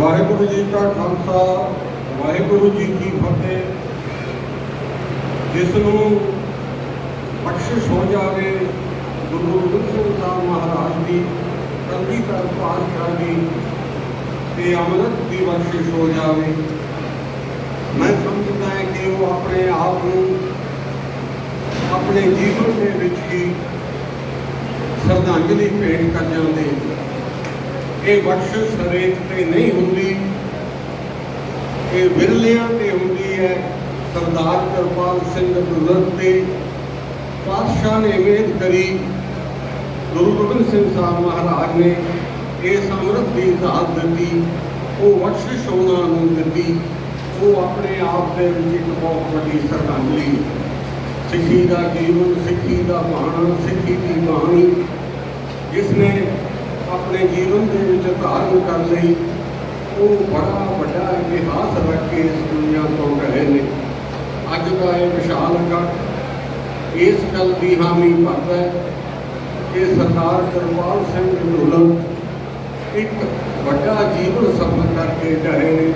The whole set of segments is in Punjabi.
ਵਾਹਿਗੁਰੂ ਜੀ ਕਾ ਖਾਲਸਾ, ਵਾਹਿਗੁਰੂ ਜੀ ਕੀ ਫਤਿਹ। ਜਿਸ ਨੂੰ ਬਖਸ਼ਿਸ਼ ਹੋ ਜਾਵੇ ਗੁਰੂ ਗੋਬਿੰਦ ਸਿੰਘ ਸਾਹਿਬ ਮਹਾਰਾਜ ਦੀ ਕਲਗੀ ਕਰ ਪਾਤਸ਼ਾਹ ਦੀ ਤੇ ਅਮਰਤ ਦੀ ਬਖਸ਼ਿਸ਼ ਹੋ ਜਾਵੇ। ਮੈਂ ਸਮਝਦਾ ਹਾਂ ਕਿ ਉਹ ਆਪਣੇ ਆਪ ਨੂੰ ਆਪਣੇ ਜੀਵਨ ਦੇ ਵਿੱਚ ਹੀ ਸ਼ਰਧਾਂਜਲੀ ਭੇਟ ਕਰ ਜਾਂਦੇ। ਇਹ ਬਖਸ਼ਿਸ਼ ਹਰੇਕ ਤੇ ਨਹੀਂ ਹੁੰਦੀ, ਇਹ ਵਿਰਲਿਆਂ ਤੇ ਹੁੰਦੀ ਹੈ, ਸਰਦਾਰ ਕਿਰਪਾਲ ਸਿੰਘ ਬਜ਼ੁਰਗ ਤੇ। ਪਾਤਸ਼ਾਹ ਨੇ ਮਿਹਰ ਕਰੀ, ਗੁਰੂ ਗੋਬਿੰਦ ਸਿੰਘ ਸਾਹਿਬ ਮਹਾਰਾਜ ਨੇ ਇਸ ਅੰਮ੍ਰਿਤ ਦੀ ਦਾਤ ਦਿੱਤੀ, ਉਹ ਬਖਸ਼ਿਸ਼ ਉਹਨਾਂ ਨੂੰ ਦਿੱਤੀ, ਉਹ ਆਪਣੇ ਆਪ ਦੇ ਵਿੱਚ ਇੱਕ ਬਹੁਤ ਵੱਡੀ ਸ਼ਰਧਾਂਜਲੀ। ਸਿੱਖੀ ਦਾ ਜੀਵਨ, ਸਿੱਖੀ ਦਾ ਬਾਣਾ, ਸਿੱਖੀ ਦੀ ਬਾਣੀ, ਜਿਸ ਨੇ ਆਪਣੇ ਜੀਵਨ ਦੇ ਵਿੱਚ ਧਾਰਨ ਕਰ ਲਈ ਉਹ ਬੜਾ ਵੱਡਾ ਇਤਿਹਾਸ ਰੱਖ ਕੇ ਇਸ ਦੁਨੀਆ ਤੋਂ ਗਏ ਨੇ। ਅੱਜ ਦਾ ਇਹ ਵਿਸ਼ਾਲ ਇਕੱਠ ਇਸ ਗੱਲ ਦੀ ਹਾਮੀ ਭਰਦਾ ਹੈ ਕਿ ਸਰਦਾਰ ਕਰਵਾਲ ਸਿੰਘ ਢੋਲਨ ਇੱਕ ਵੱਡਾ ਜੀਵਨ ਸਫਰ ਕਰਕੇ ਗਏ ਨੇ।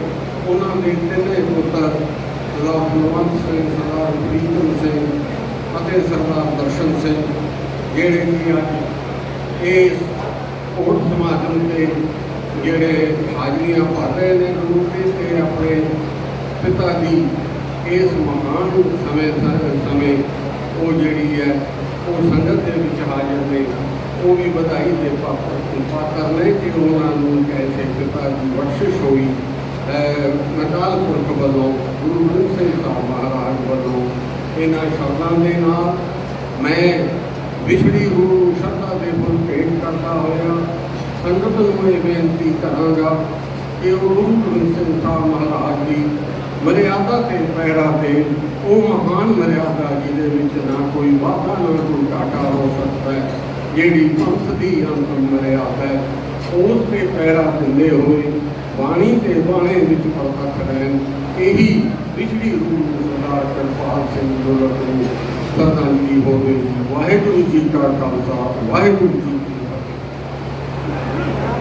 ਉਹਨਾਂ ਦੇ ਤਿੰਨੇ ਪੁੱਤਰ ਸਰਦਾਰ ਕੁਲਵੰਤ ਸਿੰਘ, ਸਰਦਾਰ ਪ੍ਰੀਤਮ ਸਿੰਘ ਅਤੇ ਸਰਦਾਰ ਦਰਸ਼ਨ ਸਿੰਘ, ਜਿਹੜੇ ਕਿ ਅੱਜ ਇਸ ਕੋਟ ਸਮਾਗਮ ਤੇ ਜਿਹੜੇ ਹਾਜ਼ਰੀਆਂ ਭਰ ਰਹੇ ਨੇ ਗੁਰੂ ਦੇ ਤੇ ਆਪਣੇ ਪਿਤਾ ਦੀ ਇਸ ਮਹਾਨ ਸਮੇਂ ਸਮੇਂ ਉਹ ਜਿਹੜੀ ਹੈ, ਉਹ ਸੰਗਤ ਦੇ ਵਿੱਚ ਹਾਜ਼ਰ ਨੇ, ਉਹ ਵੀ ਵਧਾਈ ਦੇ ਪਾਤਰ ਕਰ ਨੇ ਕਿ ਉਹਨਾਂ ਨੂੰ ਕੈਸੇ ਪਿਤਾ ਦੀ ਬਖਸ਼ਿਸ਼ ਹੋਈ। ਅਕਾਲ ਪੁਰਖ ਵੱਲੋਂ, ਗੁਰੂ ਗੋਬਿੰਦ ਸਿੰਘ ਸਾਹਿਬ ਮਹਾਰਾਜ ਵੱਲੋਂ ਇਹਨਾਂ ਸ਼ਬਦਾਂ ਦੇ ਨਾਲ ਮੈਂ ਵਿਛੜੀ ਰੂਹ ਸ਼ਰਧਾ ਦੇ ਸੰਗਤ ਨੂੰ ਇਹ ਬੇਨਤੀ ਕਰਾਂਗਾ ਕਿ ਉਹ ਗੁਰੂ ਗੋਬਿੰਦ ਸਿੰਘ ਸਾਹਿਬ ਮਹਾਰਾਜ ਦੀ ਮਰਿਆਦਾ ਤੇ ਪੈਰਾ ਤੇ, ਉਹ ਮਹਾਨ ਮਰਿਆਦਾ ਜਿਹਦੇ ਵਿੱਚ ਨਾ ਕੋਈ ਵਾਧਾ, ਨਾ ਕੋਈ ਘਾਟਾ ਹੋ ਸਕਦਾ ਹੈ, ਜਿਹੜੀ ਪੰਥ ਦੀ ਅੰਤਮ ਮਰਿਆਦਾ ਹੈ, ਉਸ ਤੇ ਪੈਰਾ ਦਿੰਦੇ ਹੋਏ, ਬਾਣੀ ਤੇ ਬਾਣੇ ਵਿੱਚ ਪ੍ਰਤੱਖ ਰਹਿਣ, ਇਹੀ ਵਿਛੜੀ ਰੂਹ ਸਰਦਾਰ ਕਿਰਪਾਲ ਸਿੰਘ ਦੁਲਤ ਨੂੰ ਸ਼ਰਧਾਂਜਲੀ ਹੋਵੇ। ਵਾਹਿਗੁਰੂ ਜੀ ਕਾ ਖਾਲਸਾ, ਵਾਹਿਗੁਰੂ ਜੀ Thank you.